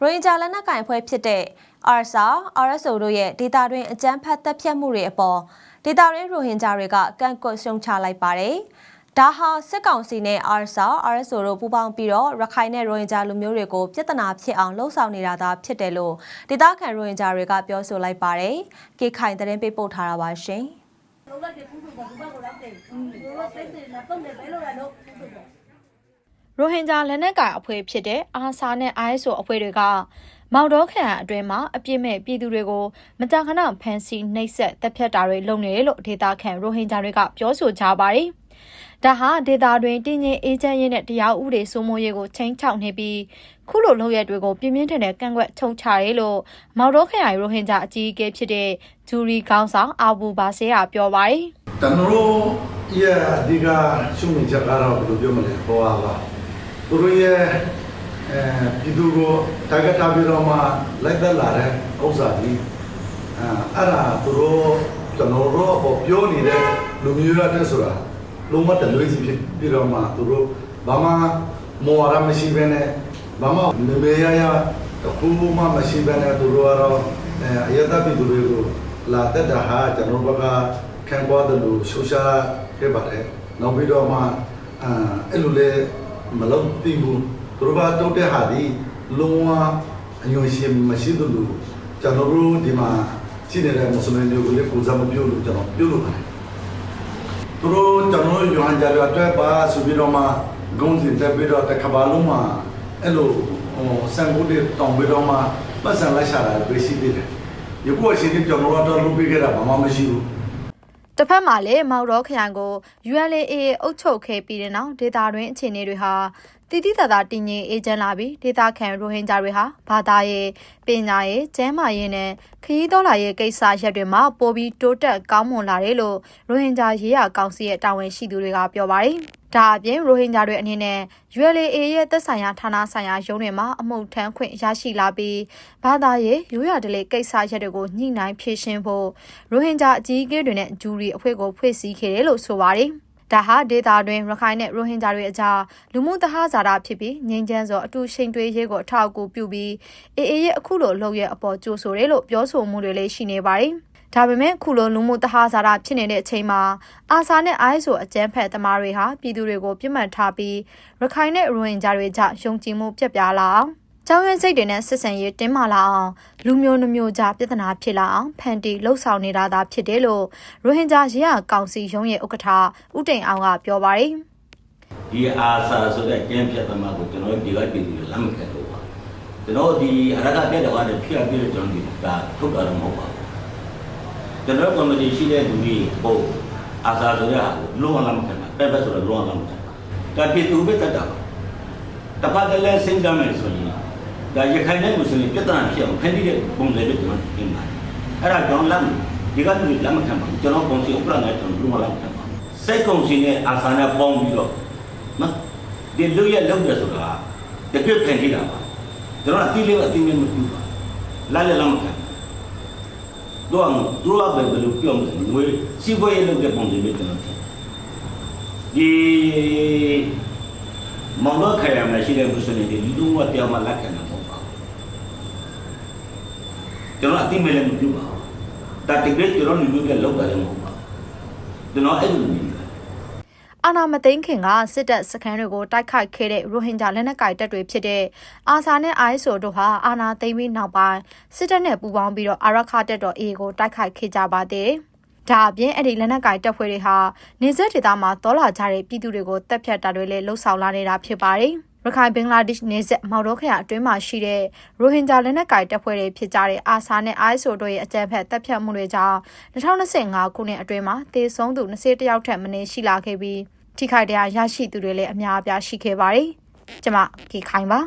ရိုဟင်ဂျာလက်နက်ကိုင်အဖွဲ့ဖြစ်တဲ့ ARSA RSO တို့ရဲ့ဒေတာတွင်အကြမ်းဖက်တပ်ဖြတ်မှုတွေအပေါ်ဒေတာတွင်ရိုဟင်ဂျာတွေကကန့်ကွက်ရှုံချလိုက်ပါတယ်။ဒါဟာစစ်ကောင်စီနဲ့ ARSA RSO တို့ပူးပေါင်းပြီးတော့ရခိုင်နဲ့ရိုဟင်ဂျာလူမျိုးတွေကိုပြဿနာဖြစ်အောင်လှုံ့ဆော်နေတာသာဖြစ်တယ်လို့ဒေတာခန်ရိုဟင်ဂျာတွေကပြောဆိုလိုက်ပါတယ်။ကေခိုင်သတင်းပေးပို့ထားတာပါရှင်။ ရောက်တယ်။ဘောစိတ်စိတ်နဲ့ပုံနဲ့ပဲလို့ရတော့ကုစုကရိုဟင်ဂျာလက်နက်ကိုင်အဖွဲ့ဖြစ်တဲ့အာဆာနဲ့ ISO အဖွဲ့တွေကမောင်တော်ခရိုင်အတွင်းမှာအပြစ်မဲ့ပြည်သူတွေကိုမကြာခဏဖမ်းဆီးနှိပ်စက်တပ်ဖြတ်တာတွေလုပ်နေတယ်လို့ဒေတာခန်ရိုဟင်ဂျာတွေကပြောဆိုကြပါတယ်။ဒါဟာဒေတာတွင်တည်ငြိမ်အေးချမ်းရေးနဲ့တရားဥပဒေစိုးမိုးရေးကိုချိန်ချောက်နေပြီးခုလိုလုပ်ရက်တွေကိုပြင်းပြင်းထန်ထန်ကန့်ကွက်ချုံချရဲလို့မောင်တော်ခရိုင်ရိုဟင်ဂျာအကြီးအကဲဖြစ်တဲ့ဂျူရီကောင်းဆောင်အာဘူဘာဆေးကပြောပါတယ်။ကျွန်တော်တို့ရဲ့အဓိကရှုမြင်ချက်ကတော့ဘယ်လိုပြောမလဲဟောပါ သူတို့ရဲ့အဲပြည်သူကိုတာဂက်ထားပြီးတော့မှလိုက်သက်လာတဲ့ဥစ္စာကြီးအဲအဲ့ဒါသူတို့ကျွန်တော်တို့အပေါ်ပြောနေတဲ့လူမျိုးရတဲ့ဆိုတာလုံးဝတလွေးစီဖြစ်ပြီးတော့မှသူတို့ဘာမှမော်ရမရှိဘဲနဲ့ဘာမှနေမေရရတခုမှမရှိဘဲနဲ့သူတို့ကတော့အဲအယတပြည်သူတွေကိုလာတက်တာဟာကျွန်တော်တို့ဘက်ကခံပွားတယ်လို့ဆိုရှာခဲ့ပါတယ်နောက်ပြီးတော့မှအဲအဲ့လိုလေ မလုံးသိဘူးသူတို့ကတုတ်တဲ့ဟာဒီလုံးဝအယုံရှင်မရှိသလိုကျွန်တော်တို့ဒီမှာရှိနေတဲ့မွတ်စလင်တွေကိုလည်းကိုယ်စားမပြုလို့ကျွန်တော်ပြုလို့ပါတယ်သူတို့ကျွန်တော်တို့ယွမ်ဂျာရအတွက်ပါဆိုပြီးတော့မှဂုံးစင်တက်ပြီးတော့တစ်ခါပါလုံးမှာအဲ့လိုဟိုဆန်ကိုတွေတောင်းပြီးတော့မှပတ်စံလိုက်ရှာတာပဲရှိသေးတယ်။ယခုအချိန်ကြီးကျွန်တော်တို့တော့လုပ်ပေးခဲ့တာဘာမှမရှိဘူး။ တစ်ဖက်မှာလည်းမောက်တော့ခရိုင်ကို ULA အုပ်ချုပ်ခဲ့ပြီးတဲ့နောက်ဒေတာတွင်အခြေအနေတွေဟာတည်တည်တသာတည်ငြိမ်အေးချမ်းလာပြီးဒေတာခန်ရိုဟင်ဂျာတွေဟာဘာသာရေးပညာရေးကျန်းမာရေးနဲ့ခရီးတော်လာရေးကိစ္စရပ်တွေမှာပိုပြီးတိုးတက်ကောင်းမွန်လာတယ်လို့ရိုဟင်ဂျာရေးရာကောင်စီရဲ့တာဝန်ရှိသူတွေကပြောပါတယ်။ ဒါအပြင်ရိုဟင်ဂျာတွေအနေနဲ့ ULA ရဲ့သက်ဆိုင်ရာဌာနဆိုင်ရာရုံးတွေမှာအမှုထမ်းခွင့်ရရှိလာပြီးဘာသာရေးရိုးရာဓလေ့ကိစ္စရပ်တွေကိုညှိနှိုင်းဖြေရှင်းဖို့ရိုဟင်ဂျာအကြီးအကဲတွေနဲ့ဂျူရီအဖွဲ့ကိုဖွဲ့စည်းခဲ့တယ်လို့ဆိုပါတယ်။ဒါဟာဒေတာတွင်ရခိုင်နဲ့ရိုဟင်ဂျာတွေအကြားလူမှုတဟဇာတာဖြစ်ပြီးငြိမ်းချမ်းစွာအတူရှိန်တွေးရေးကိုအထောက်အကူပြုပြီးအေအေရဲ့အခုလိုလုပ်ရဲ့အပေါ်ကြိုးဆိုတယ်လို့ပြောဆိုမှုတွေလည်းရှိနေပါတယ်။ ဒါပေမဲ့ခုလိုလူမှုတဟဇာတာဖြစ်နေတဲ့အချိန်မှာအာဆာနဲ့ ISO အကြမ်းဖက်သမားတွေဟာပြည်သူတွေကိုပြစ်မှတ်ထားပြီးရခိုင်နဲ့ရိုဟင်ဂျာတွေကြားယုံကြည်မှုပြက်ပြားလာအောင်ကျောင်းရင်းစိတ်တွေနဲ့ဆက်ဆံရေးတင်းမာလာအောင်လူမျိုးနှမျိုးကြားပြဿနာဖြစ်လာအောင်ဖန်တီလှုပ်ဆောင်နေတာသာဖြစ်တယ်လို့ရိုဟင်ဂျာရေးရာကောင်စီရုံးရဲ့ဥက္ကဋ္ဌဦးတိန်အောင်ကပြောပါတယ်ဒီအာဆာဆိုတဲ့ကျင်းဖြတ်သမားကိုကျွန်တော်ဒီကပြည်သူတွေလက်မခံတော့ပါကျွန်တော်ဒီအရကပြတ်တော်ကနေဖြစ်ပြီးတော့ကျွန်တော်ဒီဒါထုတ်တာတော့မဟုတ်ပါဘူး ကျွန်တော်ကော်မတီရှိတဲ့လူကြီးဟိုအာဆာဆိုတဲ့ဟာကိုလုံးဝလက်မခံတာပဲပဲဆိုတော့လုံးဝလက်မခံတာဒါပြည်သူပဲတတ်တာပါတစ်ဖက်တည်းလဲစဉ်းစားမယ်ဆိုရင်ဒါရခိုင်တဲ့မွတ်စလင်ပြဿနာဖြစ်အောင်ဖန်တီးတဲ့ပုံစံတွေကျွန်တော်ပြင်ပါတယ်အဲ့ဒါကြောင့်လက်ဒီကလူတွေလက်မခံပါဘူးကျွန်တော်ပုံစံဥပဒေနဲ့ကျွန်တော်လုံးဝလက်မခံပါဘူးစိတ်ကုန်စီနဲ့အာဆာနဲ့ပေါင်းပြီးတော့နော်ဒီလူရဲ့လောက်တယ်ဆိုတာတကယ်ပြန်ကြည့်တာပါကျွန်တော်အတိလေးအတိမမပြူပါလာလေလမ်းခံ တော့တော့ဘယ်လိုပြောမလဲငွေစီးပွားရေးလုပ်တဲ့ပုံစံမျိုးကျွန်တော်ဒီမောင်တော့ခရမှာရှိတဲ့မှုစနေဒီလူဝတ်တရားမှလက်ခံတာမဟုတ်ပါဘူးကျွန်တော်အတိမလည်းမပြူပါဘူးဒါတကယ်ကျွန်တော်လူမျိုးကလောက်တာလည်းမဟုတ်ပါဘူးကျွန်တော်အဲ့လိုမျိုး အာနာမသိန်းခင်ကစစ်တပ်စခန်းတွေကိုတိုက်ခိုက်ခဲ့တဲ့ရိုဟင်ဂျာလက်နက်ကိုင်တပ်တွေဖြစ်တဲ့အာဆာနဲ့ ISO တို့ဟာအာနာသိန်းပြီးနောက်ပိုင်းစစ်တပ်နဲ့ပူးပေါင်းပြီးတော့အာရခတပ်တော် A ကိုတိုက်ခိုက်ခဲ့ကြပါသေးတယ်။ဒါအပြင်အဲ့ဒီလက်နက်ကိုင်တပ်ဖွဲ့တွေဟာနေဆက်ဒေသမှာတောလာကြတဲ့ပြည်သူတွေကိုတပ်ဖြတ်တာတွေလည်းလှုပ်ဆောင်လာနေတာဖြစ်ပါတယ်။ရခိုင်ဘင်္ဂလားဒေ့ရှ်နေဆက်မော်ဒိုခရိုင်အတွင်းမှာရှိတဲ့ရိုဟင်ဂျာလက်နက်ကိုင်တပ်ဖွဲ့တွေဖြစ်ကြတဲ့အာဆာနဲ့ ISO တို့ရဲ့အကြမ်းဖက်တပ်ဖြတ်မှုတွေကြောင့်2025ခုနှစ်အတွင်းမှာသေဆုံးသူ21ယောက်ထက်မနည်းရှိလာခဲ့ပြီး ထိခိုက်ဒဏ်ရာရရှိသူတွေလည်းအများအပြားရှိခဲ့ပါတယ်။ကျွန်မကီခိုင်ပါ